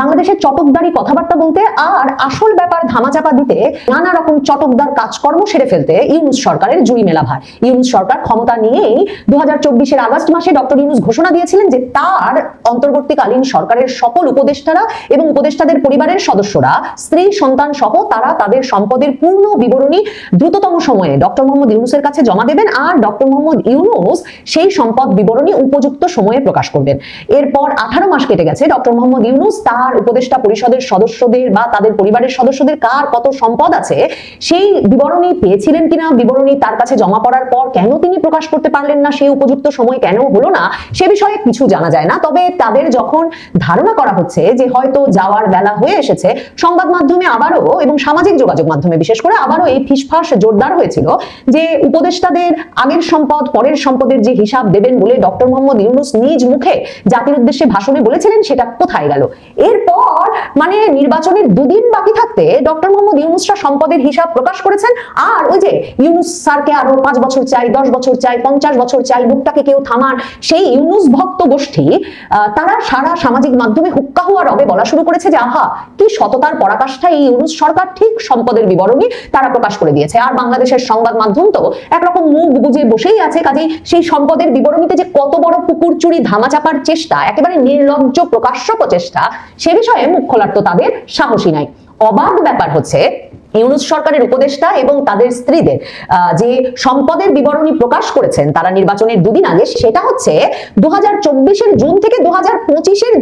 Speaker 18: বাংলাদেশের চটকদারি কথাবার্তা বলতে আর আসল ব্যাপার ধামাচাপা দিতে নানা রকম চটকদার কাজকর্ম সেরে ফেলতে ইউনুস সরকারের জুড়ি মেলা ভার। ইউনুস সরকার ক্ষমতা নিয়েই দু হাজার চব্বিশের আগস্ট মাসে ডক্টর ইউনুস ঘোষণা দিয়েছিলেন যে তার অন্তর্বর্তীকালীন সরকারের সকল উপদেষ্টারা এবং উপদেষ্টাদের পরিবারের সদস্যরা, স্ত্রী, সন্তান সহ তারা তাদের সম্পদের পূর্ণ বিবরণী দ্রুততম সময়ে ডক্টর মোহাম্মদ ইউনুসের কাছে জমা দেবেন আর ডক্টর মোহাম্মদ ইউনুস সেই সম্পদ বিবরণী উপযুক্ত সময়ে প্রকাশ করবেন। এরপর আঠারো মাস কেটে গেছে ডক্টর মোহাম্মদ ইউনুস তার উপদেষ্টা পরিষদের সদস্যদের বা তাদের পরিবারের সদস্যদের কার কত সম্পদ আছে, সেই বিবরণী পেয়েছিলেন কিনা, বিবরণী তার কাছে জমা পড়ার পর কেন তিনি প্রকাশ করতে পারলেন না, সেই উপযুক্ত সময় কেন হলো না, সে বিষয়ে কিছু জানা যায় না। তবে তাদের যখন ধারণা করা হচ্ছে যে হয়তো যাওয়ার বেলা হয়ে এসেছে, সংবাদ মাধ্যমে আবারও এবং সামাজিক যোগাযোগ মাধ্যমে বিশেষ করে আবারও এই ফিসফাস জোরদার হয়েছিল যে উপদেষ্টাদের আগের সম্পদ, পরের সম্পদের যে হিসাব দেবেন বলে ডক্টর মোহাম্মদ ইউনুস নিজ মুখে জাতির উদ্দেশ্যে ভাষণে বলেছিলেন, সেটা কোথায় গেল? এরপর মানে নির্বাচনের দুদিন বাকি থাকতে ডক্টর মোহাম্মদ ইউনুসরা সম্পদের হিসাব প্রকাশ করেছেন। আর ওই যে ইউনুস স্যারকে আরও পাঁচ বছর চাই, দশ বছর চাই, পঞ্চাশ বছর চাই বুকটাকে কেউ থামান সেই ইউনুস ভক্ত গোষ্ঠী তারা সারা সামাজিক মাধ্যমে হুক্কা রবে বলা শুরু করেছে যে, আহা, কি সততার পরাকাষ্ঠায় এই ইউনুস সরকার, ঠিক সম্পদের বিবরণী তারা প্রকাশ করে দিয়েছে। আর বাংলাদেশের সংবাদ মাধ্যম তো একরকম মুখ বুঝে বসেই আছে, কাজেই সেই সম্পদের বিবরণীতে যে কত বড় পুকুর চুরি ধামাচাপার চেষ্টা, একেবারে নির্লজ্জ প্রকাশ্য প্রচেষ্টা সে বিষয়ে মুখ খোলার তো তাদের সাহসী নাই। অবাক ব্যাপার হচ্ছে ইউনুস সরকারের উপদেষ্টা এবং তাদের স্ত্রীদের যে সম্পদের বিবরণী প্রকাশ করেছেন তারা নির্বাচনের দুদিন আগে, সেটা হচ্ছে দু হাজার জুন থেকে দু হাজার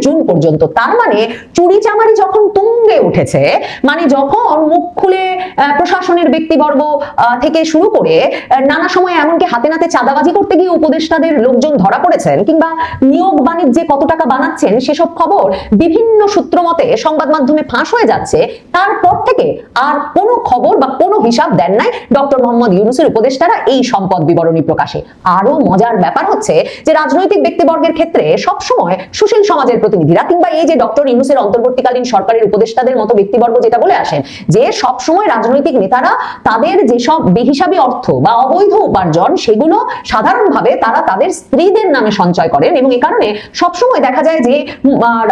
Speaker 18: জুন পর্যন্ত। তার মানে চুরি চামারি যখন তুঙ্গে উঠেছে মানে যখন মুখ খুলে প্রশাসনের ব্যক্তিবর্গ থেকে শুরু করে নানা সময় এমনকি হাতে নাতে চাঁদাবাজি করতে গিয়ে উপদেষ্টাদের লোকজন ধরা পড়েছেন, কিংবা নিয়োগ বাণিজ্যে কত টাকা বানাচ্ছেন, সেসব খবর বিভিন্ন সূত্র মতে সংবাদ মাধ্যমে ফাঁস হয়ে যাচ্ছে। তারপর থেকে আর কোনো খবর বা কোনো হিসাব দেন নাই ডক্টর মোহাম্মদ ইউনুসের উপদেষ্টারা এই সম্পদ বিবরণী প্রকাশে। আরও মজার ব্যাপার হচ্ছে যে রাজনৈতিক ব্যক্তিবর্গের ক্ষেত্রে সবসময় সুশীল সমাজের প্রতিনিধিরা কিংবা এই যে ডক্টর ইউনুসের অন্তর্বর্তীকালীন সরকারের উপদেষ্টাদের মতো ব্যক্তিবর্গ যেটা বলে আসেন, যে সবসময় রাজনৈতিক নেতারা তাদের যেসব বেহিসাবি অর্থ বা অবৈধ উপার্জন সেগুলো সাধারণভাবে তারা তাদের স্ত্রীদের নামে সঞ্চয় করেন এবং এ কারণে সবসময় দেখা যায় যে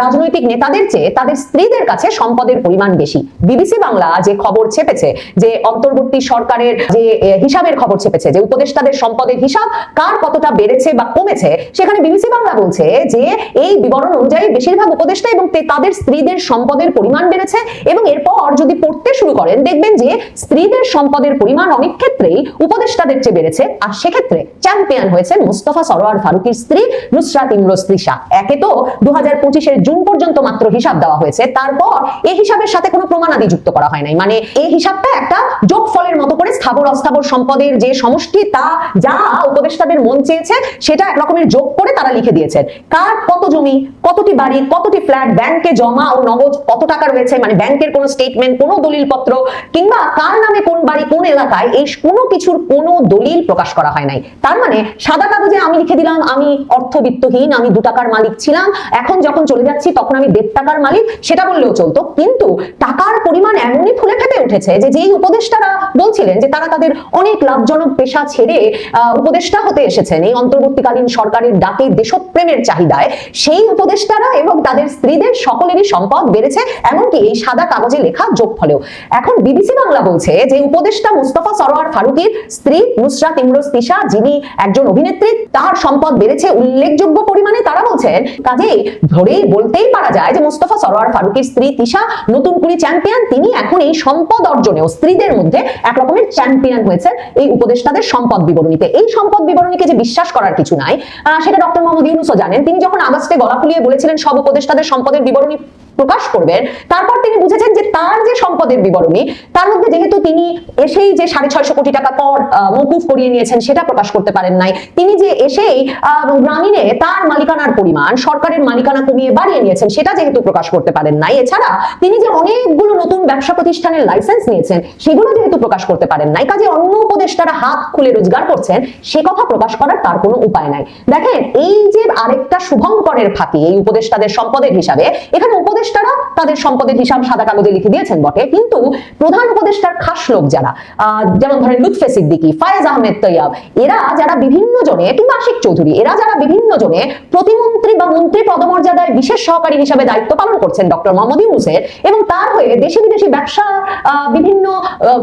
Speaker 18: রাজনৈতিক নেতাদের চেয়ে তাদের স্ত্রীদের কাছে সম্পদের পরিমাণ বেশি। বিবিসি বাংলা যে খবর ছেপেছে, যে অন্তর্বর্তী সরকারের যে হিসাবের খবর ছেপেছে, যে উপদেষ্টাদের সম্পদের হিসাব কার কতটা বেড়েছে বা কমেছে, সেখানে বিবিসি বাংলা বলছে যে এই বিবরণ অনুযায়ী বেশিরভাগ উপদেষ্টা এবং তাদের স্ত্রীদের সম্পদের পরিমাণ বেড়েছে এবং এরপর যদি পড়তে শুরু করেন, দেখবেন যে স্ত্রীদের সম্পদের পরিমাণ অনেক ক্ষেত্রেই উপদেষ্টাদের চেয়ে বেড়েছে, আর সেক্ষেত্রে চ্যাম্পিয়ন হয়েছেন মুস্তফা সরোয়ার ফারুকির স্ত্রী নুসরাত ইমরোজ তৃষা। একে তো দু হাজার পঁচিশের জুন পর্যন্ত মাত্র হিসাব দেওয়া হয়েছে। তারপর এই হিসাবের সাথে কোনো প্রমাণাদি যুক্ত করা হয় নাই। মানে এই হিসাবটা একটা যোগফলের মতো করে স্থাবর অস্থাবর সম্পদের যে সমষ্টি, তা যা উপদেষ্টাদের মন চেয়েছে, সেটা এক রকমের যোগ করে তারা লিখে দিয়েছেন। কার কত জমি, কতটি বাড়ি, কতটি ফ্ল্যাট, ব্যাংকে জমা ও নগদ কত টাকা রয়েছে মানে ব্যাংকের কোনো স্টেটমেন্ট কোনো দলিলপত্র, কিংবা কার নামে কোন বাড়ি, কোন এলাকায়, এই কোনো কিছুর কোনো দলিল প্রকাশ করা হয় নাই। তার মানে সাদা কাগজে আমি লিখে দিলাম, আমি অর্থবিত্তহীন, আমি দু টাকার মালিক ছিলাম। এখন যখন চলে যাচ্ছি, তখন আমি দেড় টাকার মালিক, সেটা বললেও চলতো। কিন্তু টাকার পরিমাণ এমনই ফুলে ফেপে উঠেছে যে যেই উপদেষ্টারা বলছিলেন যে তারা তাদের অনেক লাভজনক পেশা ছেড়ে উপদেষ্টা হতে এসেছেন, এই অন্তর্বর্তীকালীন সরকারের ডাকে দেশপ্রেমের চাহিদায়, সেই উপদেষ্টারা এবং তাদের স্ত্রীদের সকলেরই সম্পদ বেড়েছে, এমনকি এই সাদা কাগজে লেখা যোগ ফলেও এখন বিবিসি বাংলা বলছে যে উপদেষ্টা মুস্তফা সরোয়ার ফারুকির স্ত্রী নুসরাত ইমরোজ তিশা, যিনি একজন অভিনেত্রী, তার সম্পদ বেড়েছে উল্লেখযোগ্য পরিমাণে। তারা বলছেন, কাজেই ধরেই বলতেই পারা যায় যে মুস্তফা সরোয়ার ফারুকির স্ত্রী তিশা, নতুন কুড়ি চ্যাম্পিয়ন। তিনি এখন এই সম্পদ অর্জনেও স্ত্রীদের মধ্যে এক রকমের চ্যাম্পিয়ন হয়েছে এই উপদেষ্টাদের সম্পদ বিবরণীতে। এই সম্পদ বিবরণীকে যে বিশ্বাস করার কিছু নাই সেটা ডক্টর মোহাম্মদ ইউনুসও জানেন। তিনি যখন আগস্টে গলা ফুলিয়ে বলেছিলেন, সব উপদেষ্টাদের সম্পদের বিবরণী প্রকাশ করবেন, তারপর তিনি বুঝেছেন যে তার যে সম্পদের বিবরণী, তার মধ্যে যেহেতু তিনি এসেই যে সাড়ে ছয়শো কোটি টাকা কর মকুফ করিয়ে নিয়েছেন, সেটা প্রকাশ করতে পারেন নাই। তিনি যে এসেই গ্রামীণে তার মালিকানার পরিমাণ, সরকারের মালিকানা কমিয়ে বাড়িয়ে নিয়েছেন, সেটা যেহেতু প্রকাশ করতে পারেন নাই। এছাড়া তিনি যে অনেকগুলো নতুন ব্যবসা প্রতিষ্ঠানের লাইসেন্স নিয়েছেন, সেগুলো যেহেতু প্রকাশ করতে পারেন নাই, কাজে অন্য উপদেষ্টারা হাত খুলে রোজগার করছেন, সে কথা প্রকাশ করার তার কোনো উপায় নাই। দেখেন, এই যে আরেকটা শুভঙ্করের ফাঁকি, এই উপদেষ্টাদের সম্পদের হিসাবে, এখানে উপদেষ্টারা তাদের সম্পদের হিসাব সাদা কাগজে লিখে দিয়েছেন বটে। কিন্তু প্রধান উপদেষ্টার খাস লোক যারা যেমন ধরেন লুৎফে সিদ্দিকী, ফায়েজ আহমেদ তৈয়াব, এরা যারা বিভিন্ন জনে, কিংবা আশিক চৌধুরী, এরা যারা বিভিন্ন জনে প্রতিমন্ত্রী বা মন্ত্রী পদমর্যাদায় বিশেষ সহকারী হিসাবে দায়িত্ব পালন করছেন ডক্টর মোহাম্মদ ইউনুসের এবং তার হয়ে দেশি বিদেশি ব্যবসা বিভিন্ন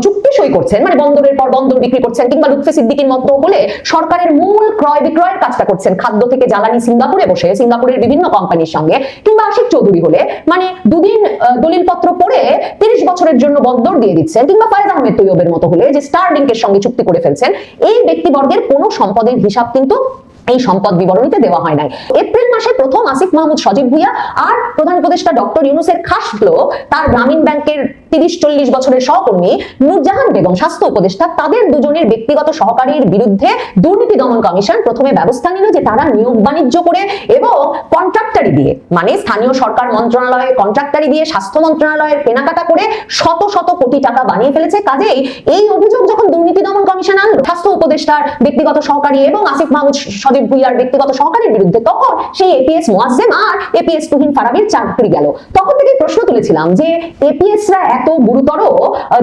Speaker 18: চুক্তি সই করছেন মানে বন্দরের পর বন্দর বিক্রি করছেন, কিংবা লুৎফে সিদ্দিকির মতো হলে সরকারের মূল ক্রয় বিক্রয়ের কাজটা করছেন, খাদ্য থেকে জ্বালানি সিঙ্গাপুরে বসে, সিঙ্গাপুরের বিভিন্ন কোম্পানির সঙ্গে, কিংবা আশিক চৌধুরী হলে মানে দুদিন আহ, দলিলপত্র পড়ে তিরিশ বছরের জন্য বন্দর দিয়ে দিচ্ছেন কিংবা ফায়েজ আহমেদ তৈয়বের মতো হলে যে স্টার স্টারলিংকের সঙ্গে চুক্তি করে ফেলছেন এই ব্যক্তিবর্গের কোনো সম্পদের হিসাব কিন্তু এই সম্পদ বিবরণীতে দেওয়া হয় নাই। এপ্রিল মাসে প্রথম আসিফ মাহমুদ সজীব ভুইয়া আর প্রধান উপদেষ্টা ডক্টর ইউনুসের খাস ফ্লো তার গ্রামীণ ব্যাংকের তিরিশ চল্লিশ বছরের সহকর্মী নূরজাহান বেগম, স্বাস্থ্য উপদেষ্টা, তাদের দুজনের ব্যক্তিগত সহকারীর বিরুদ্ধে দুর্নীতি দমন কমিশন প্রথমে ব্যবস্থা নিল যে তারা নিয়োগ বাণিজ্য করে এবং কন্ট্রাক্টারি দিয়ে মানে স্থানীয় সরকার মন্ত্রণালয়ে কন্ট্রাক্টারি দিয়ে স্বাস্থ্য মন্ত্রণালয়ের কেনাকাটা করে শত শত কোটি টাকা বানিয়ে ফেলেছে। কাজেই এই অভিযোগ যখন দুর্নীতি দমন কমিশন আনলো, স্বাস্থ্য উপদেষ্টার ব্যক্তিগত সহকারী এবং আসিফ মাহমুদ সজীব ভুইয়ার ব্যক্তিগত সহকারীর বিরুদ্ধে তখন সেই এপিএস মোয়াজ্জেম আর এপিএস তুহিন ফারাবির চাকরি গেল। তখন থেকে প্রশ্ন তুলেছিলাম যে এপিএস রা এত গুরুতর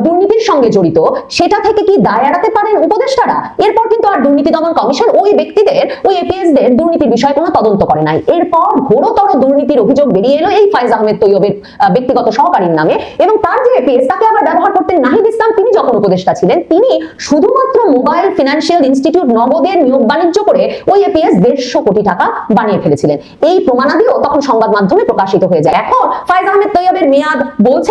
Speaker 18: দুর্নীতির সঙ্গে জড়িত, সেটা থেকে কি দায় এড়াতে পারেন উপদেষ্টারা? এরপর কিন্তু আর দুর্নীতি দমন কমিশন ওই ব্যক্তিদের, ওই এপিএস দের দুর্নীতির বিষয়ে কোনো তদন্ত করে নাই। এরপর ঘোরতর দুর্নীতির অভিযোগ বেরিয়ে এলো এই ফাইজ আহমেদ তৈয়বের ব্যক্তিগত সহকারীর নামে। এবং তার যে এপিএস তাকে আবার ব্যবহার করতেন নাহিদ ইসলাম। তিনি যখন উপদেষ্টা ছিলেন, তিনি শুধুমাত্র মোবাইল ফিনান্সিয়াল ইনস্টিটিউট নগদের নিয়োগ বাণিজ্য করে ওই এপিএস দেড়শো কোটি টাকা বানিয়ে ফেলেছিলেন। এই প্রমাণাদিও তখন সংবাদ মাধ্যমে প্রকাশিত হয়ে যায়। এখন ফাইজ আহমেদ তৈয়বের মেয়াদ বলছে